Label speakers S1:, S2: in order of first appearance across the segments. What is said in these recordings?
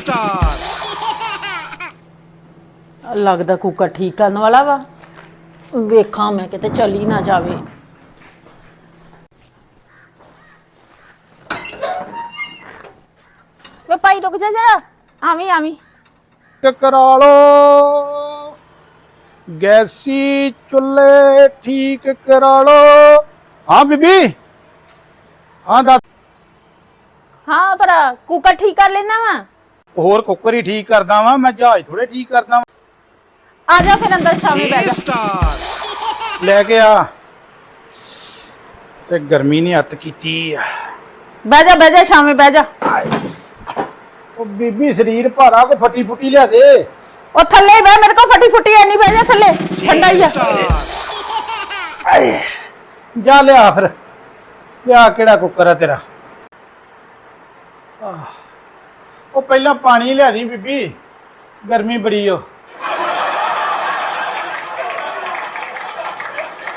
S1: Star.
S2: ਲੱਗਦਾ cooker ਠੀਕ ਕਰਨ ਵਾਲਾ ਵਾ। ਵੇਖਾਂ ਮੈਂ ਕਿਤੇ ਚਲੀ ਨਾ ਜਾਵੇ। ਵੇ ਭਾਈ ਰੁਕ ਜਾ ਜਰਾ। ਆਵੀਂ ਆਵੀਂ।
S1: ਕਰਾ ਲੋ ਗੈਸੀ ਚੁੱਲ੍ਹੇ ਠੀਕ ਕਰਾ ਲੋ ਹਾਂ ਬੀਬੀ। ਹਾਂ ਦੱਸ।
S2: ਹਾਂ ਪਰ ਕੁੱਕਰ ਠੀਕ ਕਰ ਲੈਣਾ ਵਾ।
S1: ਹੋਰ ਕੁੱਕਰ ਹੀ ਠੀਕ ਕਰਦਾ ਵਾਂ ਮੈਂ ਜਹਾਜ਼ ਥੋੜੇ ਠੀਕ ਕਰਦਾ ਵਾਂ।
S2: ਆ ਜਾ ਫਿਰ ਅੰਦਰ ਸ਼ਾਮੀ ਬਹਿ ਜਾ।
S1: ਸਟਾਰ ਲੈ ਕੇ ਆ। ਤੇ ਗਰਮੀ ਨੇ ਹੱਤ ਕੀਤੀ ਆ।
S2: ਬਹਿ ਜਾ ਬਹਿ ਜਾ ਸ਼ਾਮੀ ਬਹਿ ਜਾ।
S1: ਉਹ ਬੀਬੀ ਸਰੀਰ ਭਾਰਾ ਕੋ ਫੱਟੀ ਫੁੱਟੀ ਲਿਆ ਦੇ।
S2: ਉਹ ਥੱਲੇ ਹੀ ਬਹਿ ਮੇਰੇ ਕੋਲ ਫਟੀ ਫੁੱਟੀ ਐ ਨਹੀਂ ਬਹਿ ਜਾ ਥੱਲੇ। ਠੰਡਾ ਹੀ ਆ।
S1: ਆਏ। ਜਾ ਲਿਆ ਫਿਰ। ਲਿਆ ਕਿਹੜਾ ਕੁੱਕਰ ਆ ਤੇਰਾ? ਆਹ, ਉਹ ਪਹਿਲਾਂ ਪਾਣੀ ਲਿਆ ਦੀ ਬੀਬੀ। ਗਰਮੀ ਬੜੀ ਓ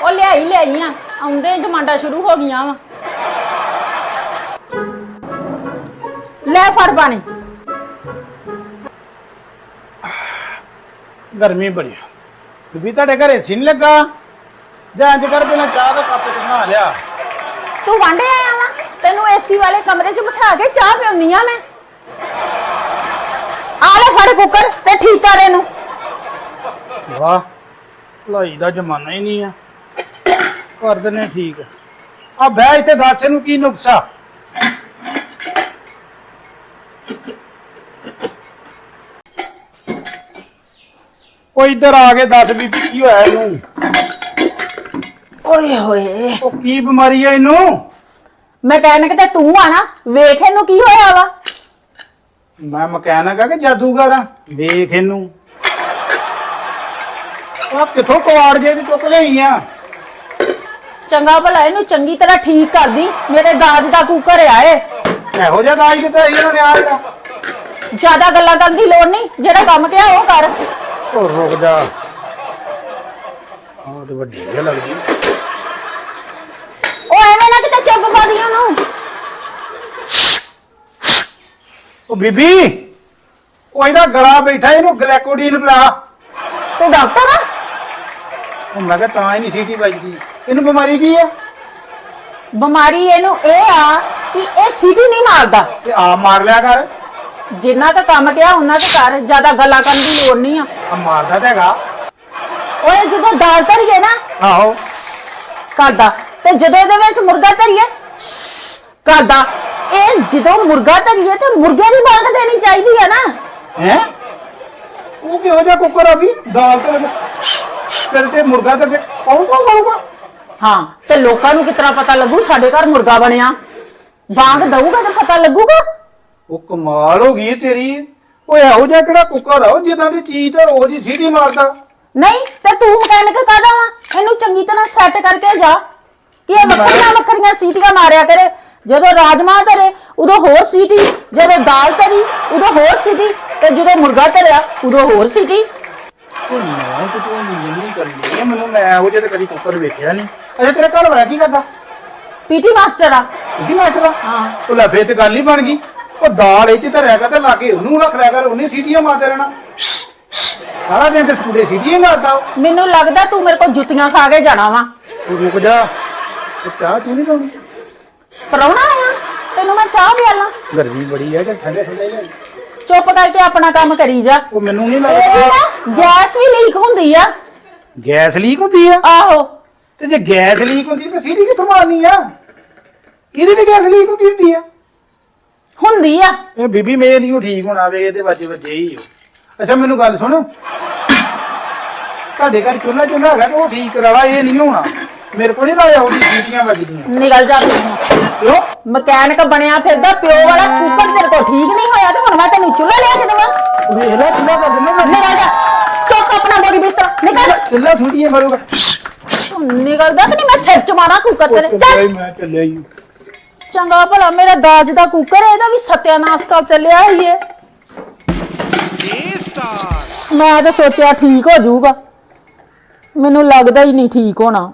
S2: ਉਹ ਲਿਆਈ ਲਿਆਈ ਆ ਆਉਂਦੇ ਡਿਮਾਂਡਾਂ ਸ਼ੁਰੂ ਹੋ ਗਈਆਂ ਵਾ। ਲੈ ਫੜ ਪਾਣੀ।
S1: ਗਰਮੀ ਬੜੀ ਓ। ਬੀਬੀ ਤੁਹਾਡੇ ਘਰੇ ਸੀ ਨਹੀਂ ਲੱਗਾ? ਜਾਂ ਇੰਜ ਕਰ ਪਹਿਲਾਂ ਚਾਹ ਦਾ ਕੱਪ ਬਣਾ ਲਿਆ?
S2: ਤੂੰ ਵਾਂਡੇ ਆਇਆ ਵਾ? ਤੈਨੂੰ ਏਸੀ ਵਾਲੇ ਕਮਰੇ 'ਚ ਬਿਠਾ ਕੇ ਚਾਹ ਪਿਉਣੀ ਆ ਮੈਂ। ਫੜ ਕੁੱਕਰ ਤੇ ਠੀਕ ਕਰ ਇਹਨੂੰ
S1: ਵਾਹ ਭਲਾਈ ਦਾ ਜ਼ਮਾਨਾ ਹੀ ਨਹੀਂ ਆ। ਕਰ ਦਿੰਨੇ ਠੀਕ। ਆ ਬਹਿ ਇੱਥੇ ਦੱਸ ਇਹਨੂੰ ਕੀ ਨੁਕਸਾ? ਉਹ ਇੱਧਰ ਆ ਕੇ ਦੱਸ ਵੀ ਕੀ ਹੋਇਆ ਇਹਨੂੰ?
S2: ਓਏ ਹੋਏ।
S1: ਉਹ ਕੀ ਬਿਮਾਰੀ ਆ ਇਹਨੂੰ?
S2: ਮੈਕੈਨਿਕ ਤੇ ਤੂੰ ਆ ਨਾ ਵੇਖ ਇਹਨੂੰ ਕੀ ਹੋਇਆ ਵਾ।
S1: ਮੈਂ ਮਕੈਨਿਕ ਆ ਕਿ ਜਾਦੂਗਰ ਆ? ਵੇਖ ਇਹਨੂੰ। ਆ ਕਿੱਥੋਂ ਕਵਾੜ ਜੇ ਦੀ ਚੁੱਕ ਲਈ ਆ?
S2: ਚੰਗਾ ਭਲਾ ਇਹਨੂੰ ਚੰਗੀ ਤਰ੍ਹਾਂ ਠੀਕ ਕਰਦੀ। ਮੇਰੇ ਦਾਜ ਦਾ ਕੁੱਕਰ ਆ ਇਹ
S1: ਇਹੋ ਜਿਹਾ ਦਾਜ ਕਿਤੇ ਇਹਨਾਂ ਨੇ ਆ ਜਿਹੜਾ
S2: ਜ਼ਿਆਦਾ ਗੱਲਾਂ ਕਰਨ ਦੀ ਲੋੜ ਨਹੀਂ। ਜਿਹੜਾ ਕੰਮ ਕਿਹਾ ਉਹ ਕਰ।
S1: ਉਹ ਰੁਕ ਜਾ। ਆਹ ਤੇ ਵੱਡੀ ਜਿਹਾ ਲੱਗਦੀ।
S2: ਉਹ ਐਵੇਂ ਨਾ ਕਿਤੇ ਚੁੱਪ ਪਾ ਦੀ ਉਹਨੂੰ।
S1: ਉਹ ਬੀਬੀ ਉਹ ਇਹਦਾ ਗਲਾ ਬੈਠਾ ਇਹਨੂੰ ਗਲੈਕੋਡੀਨ ਪਿਲਾ।
S2: ਤੂੰ ਡਾਕਟਰ? ਆ
S1: ਉਹ ਮੈਂ ਕਿਹਾ ਤਾਂ ਹੀ ਨਹੀਂ ਸੀਟੀ ਵੱਜਦੀ। ਇਹਨੂੰ ਬਿਮਾਰੀ ਕੀ ਆ?
S2: ਬਿਮਾਰੀ ਇਹਨੂੰ ਇਹ ਆ ਕਿ ਇਹ ਸੀਟੀ ਨਹੀਂ ਮਾਰਦਾ।
S1: ਤੇ ਆ ਮਾਰ ਲਿਆ ਕਰ।
S2: ਜਿੰਨਾ ਕੁ ਕੰਮ ਕਿਹਾ ਉਹਨਾਂ ਕੁ ਕਰ ਜ਼ਿਆਦਾ ਗੱਲਾਂ ਕਰਨ ਦੀ ਲੋੜ ਨਹੀਂ ਆ।
S1: ਆ ਮਾਰਦਾ ਤਾਂ ਹੈਗਾ।
S2: ਓਏ ਜਦੋਂ ਦਾਲ ਧਰੀਏ ਨਾ
S1: ਆਹੋ।
S2: ਕਰਦਾ। ਤੇ ਜਦੋਂ ਇਹਦੇ ਵਿੱਚ ਮੁਰਗਾ ਧਰੀਏ ਕਰਦਾ। ਇਹ ਜਦੋਂ ਮੁਰਗਾ ਧਰੀਏ ਤੇ ਮੁਰਗੇ ਦੀ ਬਾਗ ਦੇਣੀ ਚਾਹੀਦੀ ਹੈ ਨਾ।
S1: ਹੈ? ਉਹ ਕਿਹੋ ਜਿਹਾ ਕੁੱਕਰ ਆ ਵੀ? ਦਾਲ ਤੇ ਫਿਰ ਤੇ ਮੁਰਗਾ ਤੇ ਕੌਣ ਕੌਣ ਖਾਊਗਾ
S2: ਹਾਂ ਤੇ ਲੋਕਾਂ ਨੂੰ ਕਿਤਨਾ ਪਤਾ ਲੱਗੂ ਸਾਡੇ ਘਰ ਮੁਰਗਾ ਬਣਿਆ। ਬਾਗ ਦਊਗਾ ਤੇ ਪਤਾ ਲੱਗੂਗਾ।
S1: ਉਹ ਕਮਾਲ ਹੋ ਗਈ ਤੇਰੀ। ਓਏ ਇਹੋ ਜਿਹਾ ਕਿਹੜਾ ਕੁੱਕਰ ਆ ਉਹ ਜਿੱਦਾਂ ਦੀ ਚੀਜ਼ ਤੇ ਰੋਜ਼ ਹੀ ਸੀਟੀ ਮਾਰਦਾ।
S2: ਨਹੀਂ ਤੇ ਤੂੰ ਮਕੈਨਿਕ ਕਾਦਾ ਵਾ? ਇਹਨੂੰ ਚੰਗੀ ਤਰ੍ਹਾਂ ਸੈੱਟ ਕਰਕੇ ਜਾ। ਕਿ ਇਹ ਵੱਖਰੀਆਂ ਵੱਖਰੀਆਂ ਸੀਟੀਆਂ ਮਾਰਿਆ ਕਰੇ। ਜਦੋਂ ਰਾਜਮਾ ਧਰੇ ਉਦੋਂ ਹੋਰ ਸੀਟੀ ਜਦੋਂ ਦਾਲ ਧਰੀ ਉਦੋਂ ਹੋਰ ਸੀਟੀ ਤੇ ਜਦੋਂ ਮੁਰਗਾ ਧਰਿਆ ਉਦੋਂ ਹੋਰ ਸੀਟੀ।
S1: ਉਹ ਮੈਂ ਤੇ ਤੂੰ ਨਹੀਂ ਕਰਨੀ ਹੈ ਮੈਨੂੰ ਮੈਂ ਇਹੋ ਜਿਹਾ ਕਦੀ ਕੁੱਕਰ ਵੇਖਿਆ ਨਹੀਂ। ਅਰੇ ਤੇਰਾ ਘਰ ਵਾਲਾ ਕੀ ਕਰਦਾ?
S2: ਪੀਟੀ ਮਾਸਟਰ ਆ।
S1: ਕੀ ਮਾਸਟਰ
S2: ਹਾਂ।
S1: ਉਹ ਲੈ ਫੇਰ ਤੇ ਗੱਲ ਹੀ ਬਣ ਗਈ। ਉਹ ਦਾਲ ਇਹ ਚ ਧਰਿਆ ਕਰ ਤੇ ਲਾਗੇ ਉਹਨੂੰ ਰੱਖ ਲਿਆ ਕਰ ਉਹਨੇ ਸੀਟੀਆਂ ਮਾਰਦੇ ਰਹਿਣਾ। ਸਾਰਾ ਦਿਨ ਤੇ ਸਕੂਲੇ ਸੀਟੀਆਂ ਮਾਰਦਾ ਉਹ।
S2: ਮੈਨੂੰ ਲੱਗਦਾ ਤੂੰ ਮੇਰੇ ਕੋਲ ਜੁੱਤੀਆਂ ਖਾ ਕੇ ਜਾਣਾ ਵਾ।
S1: ਤੂੰ ਰੁਕ ਜਾ। ਤੇ ਚਾਹ ਤੂੰ ਨਹੀਂ ਪੀਣੀ
S2: ਪਰੌਣਾ ਆਇਆ ਤੈਨੂੰ ਮੈਂ ਚਾਹ ਪਿਆਲਾਂ
S1: ਗਰਮੀ ਬੜੀ ਹੈ ਤੇ ਠੰਡੇ ਠੰਡੇ ਲੈ
S2: ਚੁੱਪ ਕਰਕੇ ਆਪਣਾ ਕੰਮ ਕਰੀ ਜਾ।
S1: ਉਹ ਮੈਨੂੰ ਨਹੀਂ
S2: ਇਹ
S1: ਲੱਗਦਾ
S2: ਨਾ ਗੈਸ ਵੀ ਲੀਕ ਹੁੰਦੀ ਆ।
S1: ਗੈਸ ਲੀਕ ਹੁੰਦੀ ਆ?
S2: ਆਹੋ।
S1: ਤੇ ਜੇ ਗੈਸ ਲੀਕ ਹੁੰਦੀ ਤੇ ਸੀਟੀ ਕਿੱਥੋਂ ਮਾਰਨੀ ਆ? ਇਹਦੀ ਵੀ ਗੈਸ ਲੀਕ ਹੁੰਦੀ ਹੁੰਦੀ ਆ।
S2: ਹੁੰਦੀ ਆ।
S1: ਇਹ ਬੀਬੀ ਮੇਰੇ ਨਹੀਂ ਠੀਕ ਹੋਣਾ ਵੇ ਇਹਦੇ ਵੱਜੇ ਵੱਜੇ ਹੀ ਹੋ ਅੱਛਾ ਮੈਨੂੰ ਗੱਲ ਸੁਣ। ਤੁਹਾਡੇ ਘਰ ਚੁੱਲ੍ਹਾ ਚੁੱਲ੍ਹਾ ਹੈਗਾ ਤੇ ਉਹ ਠੀਕ ਕਰਾਵਾ ਇਹ ਨਹੀਂ ਹੋਣਾ। ਮੇਰੇ ਕੋਲ ਨਹੀਂ ਲਾਇਆ ਉਹਦੀ ਸੀਟੀਆਂ ਵੱਜਦੀਆਂ।
S2: ਨਿਕਲ ਜਾ। ਤੂੰ
S1: ਕਿਉਂ?
S2: ਮਕੈਨਿਕ ਬਣਿਆ ਫਿਰਦਾ ਪਿਓ ਵਾਲਾ ਕੁੱਕਰ ਤੇਰੇ ਕੋਲ ਠੀਕ ਨਹੀਂ ਹੋਇਆ ਤੇ ਹੁਣ ਮੈਂ ਤੈਨੂੰ ਚੁੱਲ੍ਹਾ ਲਿਆ ਕੇ ਦੇਵਾਂ।
S1: ਵੇਖ ਲੈ ਚੁੱਲ੍ਹਾ ਕਰ ਦਿੰਦਾ ਮੈਂ
S2: ਨਿਕਲ ਜਾ। ਚੁੱਕ ਆਪਣਾ ਬੋਰੀ ਬਿਸਤਰਾ ਨਿਕਲ।
S1: ਚੁੱਲ੍ਹਾ ਸੀਟੀਆਂ ਮਾਰੂਗਾ
S2: ਤੂੰ ਨਿਕਲਦਾ ਕਿ ਨਹੀਂ? ਮੈਂ ਸਿਰ ਚ ਮਾਰਾਂ ਕੁੱਕਰ ਤੇਰੇ। ਚੱਲ।
S1: ਮੈਂ ਚੱਲਿਆ ਹੀ
S2: ਚੰਗਾ ਭਲਾ ਮੇਰਾ ਦਾਜ ਦਾ ਕੁੱਕਰ ਹੈ, ਇਹਦਾ ਵੀ ਸਤਿਆਨਾਸ਼ ਕਰ ਚੱਲਿਆ ਹੀ ਮੈਂ ਤਾਂ ਸੋਚਿਆ ਠੀਕ ਹੋ ਜਾਊਗਾ। ਮੈਨੂੰ ਲੱਗਦਾ ਹੀ ਨਹੀਂ ਠੀਕ ਹੋਣਾ।